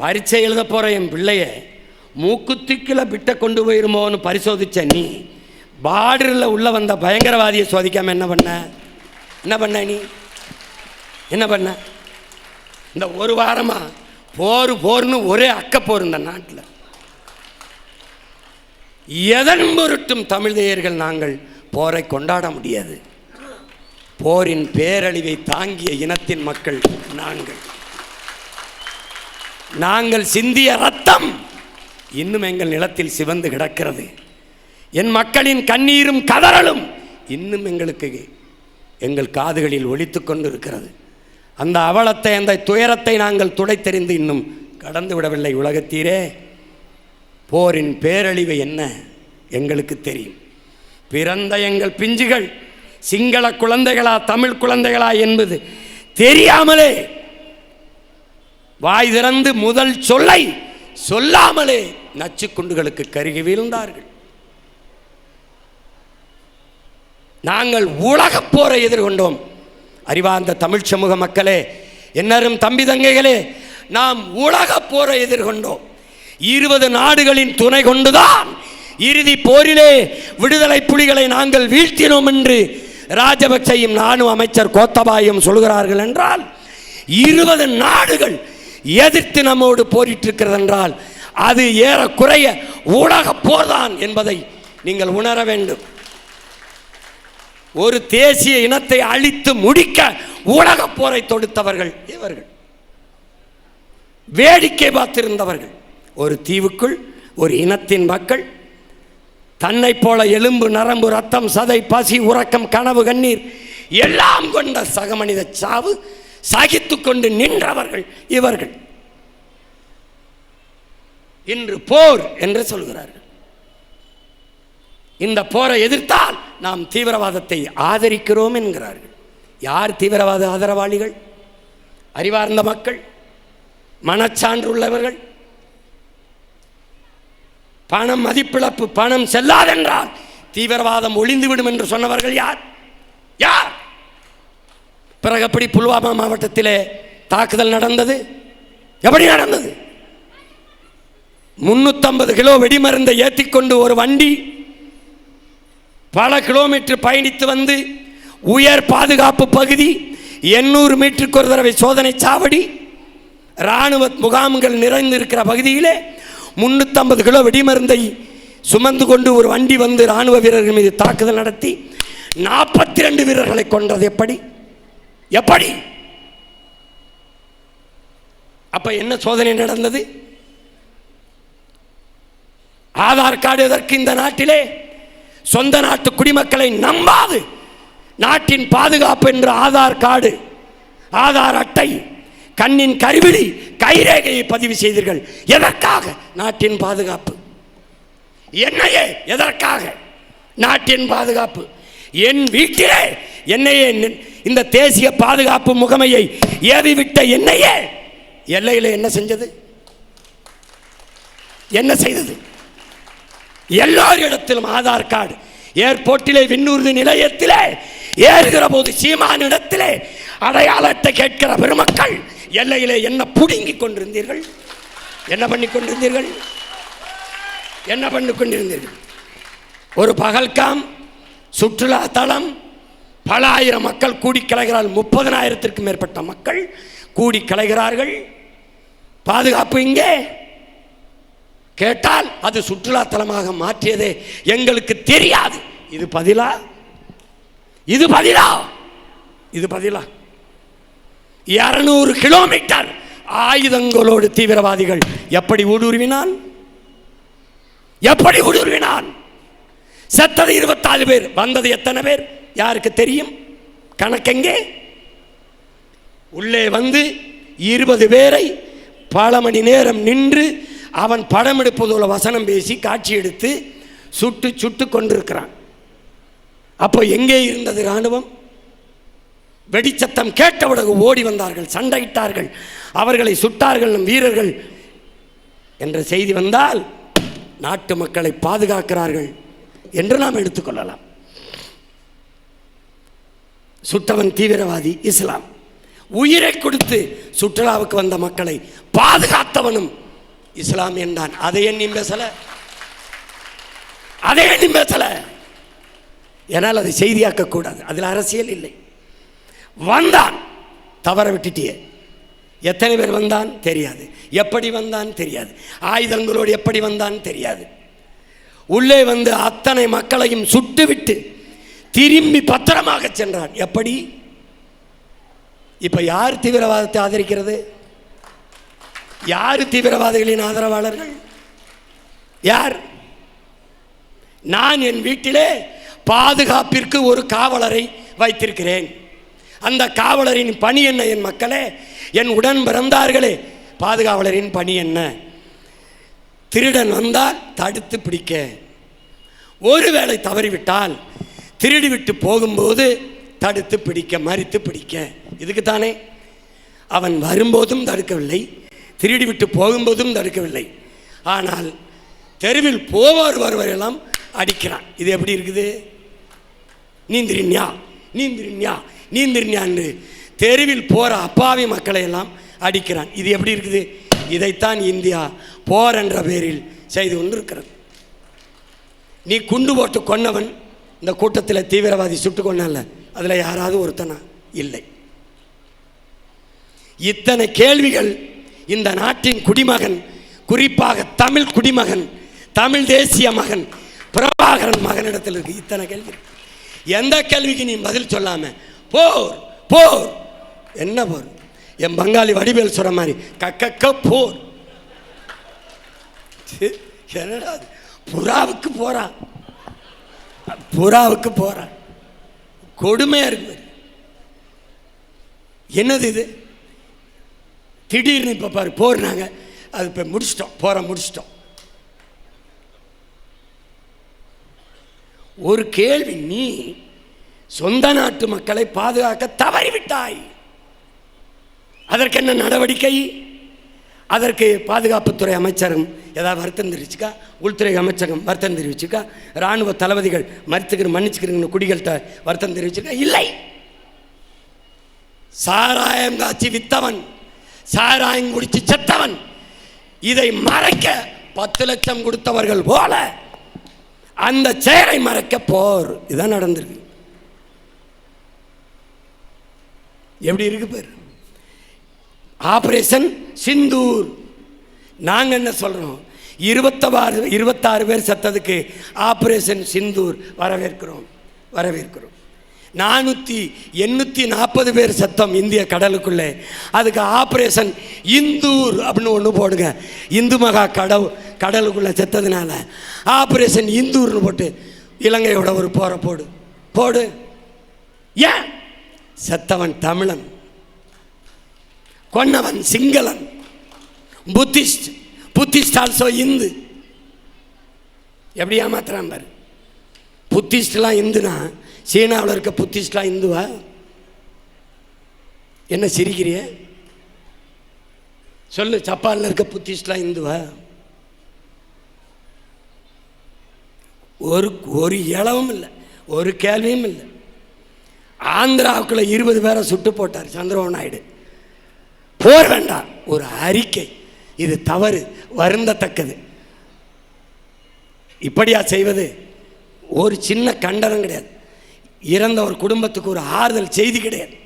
பரீட்சை எழுத போகிற என் பிள்ளைய மூக்குத்திக்கில் பிட்ட கொண்டு போயிருமோன்னு பரிசோதிச்ச நீ பார்டரில் உள்ள வந்த பயங்கரவாதியை சோதிக்காம என்ன பண்ண? என்ன பண்ண நீ? என்ன பண்ண? இந்த ஒரு வாரமா போர் போர்னு ஒரே அக்க போர் இந்த நாட்டில். எதன் பொருட்டும் தமிழ்தேயர்கள் நாங்கள் போரை கொண்டாட முடியாது. போரின் பேரழிவை தாங்கிய இனத்தின் மக்கள் நாங்கள். நாங்கள் சிந்திய ரத்தம் இன்னும் எங்கள் நிலத்தில் சிவந்து கிடக்கிறது. என் மக்களின் கண்ணீரும் கதறலும் இன்னும் எங்களுக்கு எங்கள் காதுகளில் ஒழித்து கொண்டு இருக்கிறது அந்த அவலத்தை அந்த துயரத்தை நாங்கள் துடைத்தெறிந்து இன்னும் கடந்து விடவில்லை உலகத்தீரே. போரின் பேரழிவு என்ன எங்களுக்கு தெரியும். பிறந்த எங்கள் பிஞ்சுகள் சிங்கள குழந்தைகளா தமிழ் குழந்தைகளா என்பது தெரியாமலே வாய் திறந்து முதல் சொல்லை சொல்லாமலே நச்சுக்குண்டுகளுக்கு கருகி வீழ்ந்தார்கள். நாங்கள் உலகப் போரை எதிர்கொண்டோம். அறிவார்ந்த தமிழ் சமூக மக்களே என்னரும் தம்பி தங்கைகளே நாம் உலகப் போரை எதிர்கொண்டோம். இருபது நாடுகளின் துணை கொண்டுதான் இறுதி போரிலே விடுதலை புலிகளை நாங்கள் வீழ்த்தினோம் என்று ராஜபக்சையும் நானும் அமைச்சர் கோத்தபாயும் சொல்கிறார்கள் என்றால் இருபது நாடுகள் எதிர்த்து நம்மோடு போரிட்டிருக்கிறது என்றால் அது ஏறக்குறைய ஊடக போர்தான் என்பதை நீங்கள் உணர வேண்டும். ஒரு தேசிய இனத்தை அழித்து முடிக்க ஊடக போரை தொடுத்தவர்கள் இவர்கள். வேடிக்கை பார்த்திருந்தவர்கள். ஒரு தீவுக்குள் ஒரு இனத்தின் மக்கள். தன்னை போல எலும்பு நரம்பு ரத்தம் சதை பசி உறக்கம் கனவு கண்ணீர் எல்லாம் கொண்ட சகமனித சாவு சகித்து கொண்டு நின்றவர்கள் இவர்கள். இன்று போர் என்று சொல்கிறார்கள். இந்த போரை எதிர்த்தால் நாம் தீவிரவாதத்தை ஆதரிக்கிறோம் என்கிறார்கள். யார் தீவிரவாத ஆதரவாளிகள்? அறிவார்ந்த மக்கள் மனச்சான்றுள்ளவர்கள். பணம் மதிப்பிழப்பு பணம் செல்லாதென்றால் தீவிரவாதம் ஒளிந்துவிடும் என்று சொன்னவர்கள் யார்? யார்? பிறகு எப்படி புல்வாமா மாவட்டத்திலே தாக்குதல் நடந்தது? எப்படி நடந்தது? முன்னூத்தம்பது கிலோ வெடிமருந்தை ஏற்றிக்கொண்டு ஒரு வண்டி பல கிலோமீட்டர் பயணித்து வந்து உயர் பாதுகாப்பு பகுதி எண்ணூறு மீட்டருக்கு ஒரு தடவை சோதனை சாவடி இராணுவ முகாம்கள் நிறைந்திருக்கிற பகுதியிலே முன்னூற்றம்பது கிலோ வெடிமருந்தை சுமந்து கொண்டு ஒரு வண்டி வந்து இராணுவ வீரர்கள் மீது தாக்குதல் நடத்தி நாற்பத்தி ரெண்டு வீரர்களை கொன்றது எப்படி? எப்படி? அப்ப என்ன சோதனை நடந்தது? ஆதார் கார்டு எதற்கு இந்த நாட்டிலே? சொந்த நாட்டு குடிமக்களை நம்பாது. நாட்டின் பாதுகாப்பு என்ற ஆதார் கார்டு ஆதார் அட்டை கண்ணின் கருவிழி கைரேகையை பதிவு செய்தீர்கள். எதற்காக? நாட்டின் பாதுகாப்பு. என்னையே எதற்காக? நாட்டின் பாதுகாப்பு. என் வீட்டிலே என்னையே இந்த தேசிய பாதுகாப்பு முகமையை ஏறிவிட்ட என்னையே எல்லையில் என்ன செஞ்சது? என்ன செய்தது? எல்லாரிடத்திலும் ஆதார் கார்டு. ஏர்போர்ட்டிலே விண்ணூர்தி நிலையத்திலே ஏறுகிற போது சீமானிடத்திலே அடையாளத்தை கேட்கிற பெருமக்கள் எல்லையிலே என்ன புடுங்கிக் கொண்டிருந்தீர்கள்? என்ன பண்ணி கொண்டிருந்தீர்கள்? என்ன பண்ணி கொண்டிருந்தீர்கள்? ஒரு பகல்காம் சுற்றுலா தளம் பல ஆயிரம் மக்கள் கூடி கலைகிறார்கள். முப்பதனாயிரத்திற்கும் மேற்பட்ட மக்கள் கூடி கலைகிறார்கள். பாதுகாப்பு இங்கே. கேட்டால் அது சுற்றுலா தலமாக மாற்றியதே எங்களுக்கு தெரியாது. இது பதிலா? இது பதிலா? இது பதிலா? இரநூறு கிலோமீட்டர் ஆயுதங்களோடு தீவிரவாதிகள் எப்படி ஊடுருவினான்? எப்படி ஊடுருவினான்? செத்தது இருபத்தாறு பேர் வந்தது எத்தனை பேர்? யாருக்கு தெரியும்? கணக்கெங்கே? உள்ளே வந்து இருபது பேரை பல மணி நேரம் நின்று அவன் படம் எடுப்பதோல வசனம் பேசி காட்சி எடுத்து சுட்டு சுட்டு கொண்டிருக்கிறான். அப்போ எங்கே இருந்தது இராணுவம்? வெடிச்சத்தம் கேட்டவுடன் ஓடி வந்தார்கள் சண்டையிட்டார்கள். அவர்களை சுட்டார்கள் நம் வீரர்கள். என்ற செய்தி வந்தால் நாட்டு மக்களை பாதுகாக்கிறார்கள் என்று நாம் எடுத்துக்கொள்ளலாம் சுட்டவன் தீவிரவாதி இஸ்லாம். உயிரை கொடுத்து சுற்றுலாவுக்கு வந்த மக்களை பாதுகாத்தவனும் இஸ்லாம் என்றான். அதை எண்ணி பேசல? அதை எண்ணி பேசல? ஏனால் அதை செய்தியாக்க கூடாது. அதில் அரசியல் இல்லை. வந்தான். தவற விட்டுட்டியே. எத்தனை பேர் வந்தான்? தெரியாது. எப்படி வந்தான்? தெரியாது. ஆயுதங்களோடு எப்படி வந்தான்? தெரியாது. உள்ளே வந்து அத்தனை மக்களையும் சுட்டுவிட்டு திரும்பி பத்திரமாக சென்றான். எப்படி? இப்ப யார் தீவிரவாதத்தை ஆதரிக்கிறது? யார் தீவிரவாதிகளின் ஆதரவாளர்கள்? யார்? நான் என் வீட்டிலே பாதுகாப்பிற்கு ஒரு காவலரை வைத்திருக்கிறேன். அந்த காவலரின் பணி என்ன என் மக்களே? என் உடன் பிறந்தார்களே பாதுகாவலரின் பணி என்ன? திருடன் வந்தால் தடுத்து பிடிக்க. ஒருவேளை தவறிவிட்டால் திருடி விட்டு போகும்போது தடுத்து பிடிக்க மறித்து பிடிக்க. இதுக்கு தானே அவன் வரும்போதும் தடுக்கவில்லை திருடி விட்டு போகும்போதும் தடுக்கவில்லை. ஆனால் தெருவில் போவார் வருவரெல்லாம் அடிக்கிறான். இது எப்படி இருக்குது? நீந்திரின்யா நீந்திரின்யா நீந்திரின்யான்னு தெருவில் போகிற அப்பாவி மக்களை எல்லாம் அடிக்கிறான். இது எப்படி இருக்குது? இதைத்தான் இந்தியா போர் என்ற பேரில் செய்து கொண்டிருக்கிறது. நீ குண்டு போட்டு கொன்னவன் இந்த கூட்டத்தில் தீவிரவாதி சுட்டு கொன்னால அதில் யாராவது ஒருத்தனா? இல்லை. இத்தனை கேள்விகள் இந்த நாட்டின் குடிமகன் குறிப்பாக தமிழ் குடிமகன் தமிழ் தேசிய மகன் பிரபாகரன் மகனிடத்தில் இருக்கு. இத்தனை கேள்வி எந்த கேள்விக்கு நீ பதில் சொல்லாம போர் போர். என்ன போர்? என் பங்காளி வடிவேல் சொல்ற மாதிரி கக்கக்க போர். என்னடா புறாவுக்கு போறான் புறாவுக்கு போறான். கொடுமையாக இருக்கு என்னது இது? திடீர்னு இப்போ பாரு போர்னாங்க. அது இப்போ முடிச்சிட்டோம். போகிற முடிச்சிட்டோம். ஒரு கேள்வி நீ சொந்த நாட்டு மக்களை பாதுகாக்க தவறிவிட்டாய். அதற்கு என்ன நடவடிக்கை? அதற்கு பாதுகாப்புத்துறை அமைச்சரும் ஏதாவது வருத்தம் தெரிவிச்சுக்கா? உள்துறை அமைச்சகம் வருத்தம் தெரிவிச்சுக்கா? இராணுவ தளபதிகள் மறுத்துக்கிற மன்னிச்சுக்கிறீங்கன்னு குடிகள்கிட்ட வருத்தம் தெரிவிச்சுக்கா? இல்லை. சாராயம் காய்ச்சி வித்தவன் சாராயம் குடிச்சு செத்தவன் இதை மறைக்க பத்து லட்சம் கொடுத்தவர்கள் போல அந்த செயலை மறைக்க போர். இதான் நடந்திருக்கு. எப்படி இருக்கு பேர்? ஆப்ரேஷன் சிந்தூர். நாங்கள் என்ன சொல்கிறோம் இருபத்தாறு இருபத்தாறு பேர் செத்ததுக்கு ஆப்ரேஷன் சிந்தூர் வரவேற்கிறோம். வரவேற்கிறோம். நானூற்றி எண்ணூற்றி நாற்பது பேர் சத்தம் இந்திய கடலுக்குள்ளே. அதுக்கு ஆப்ரேஷன் இந்தூர் அப்படின்னு ஒன்று போடுங்க. இந்து மகா கடவு கடலுக்குள்ளே செத்ததுனால ஆப்ரேஷன் இந்தூர்னு போட்டு இலங்கையோட ஒரு போரை போடு. போடு. ஏன்? செத்தவன் தமிழன். கொன்னவன் சிங்களன். புத்திஸ்ட். Buddhist also Hindu. எப்படி ஏமாத்துறான் பாரு. புத்திஸ்ட்லாம் இந்துனா சீனாவில் இருக்க புத்திஸ்ட்லாம் இந்துவா? என்ன சிரிக்கிறிய? சொல்லு ஜப்பானில் இருக்க புத்திஸ்ட்லாம் இந்துவா? ஒரு ஒரு இளவும் இல்லை ஒரு கேள்வியும் இல்லை. ஆந்திராவுக்குள்ள இருபது பேரை சுட்டு போட்டார் சந்திரபாபு நாயுடு. போர் வேண்டாம். ஒரு அறிக்கை. இது தவறு. வருந்தத்தக்கது. இப்படியா செய்வது? ஒரு சின்ன கண்டனம் கிடையாது. இறந்த ஒரு குடும்பத்துக்கு ஒரு ஆறுதல் செய்தி கிடையாது.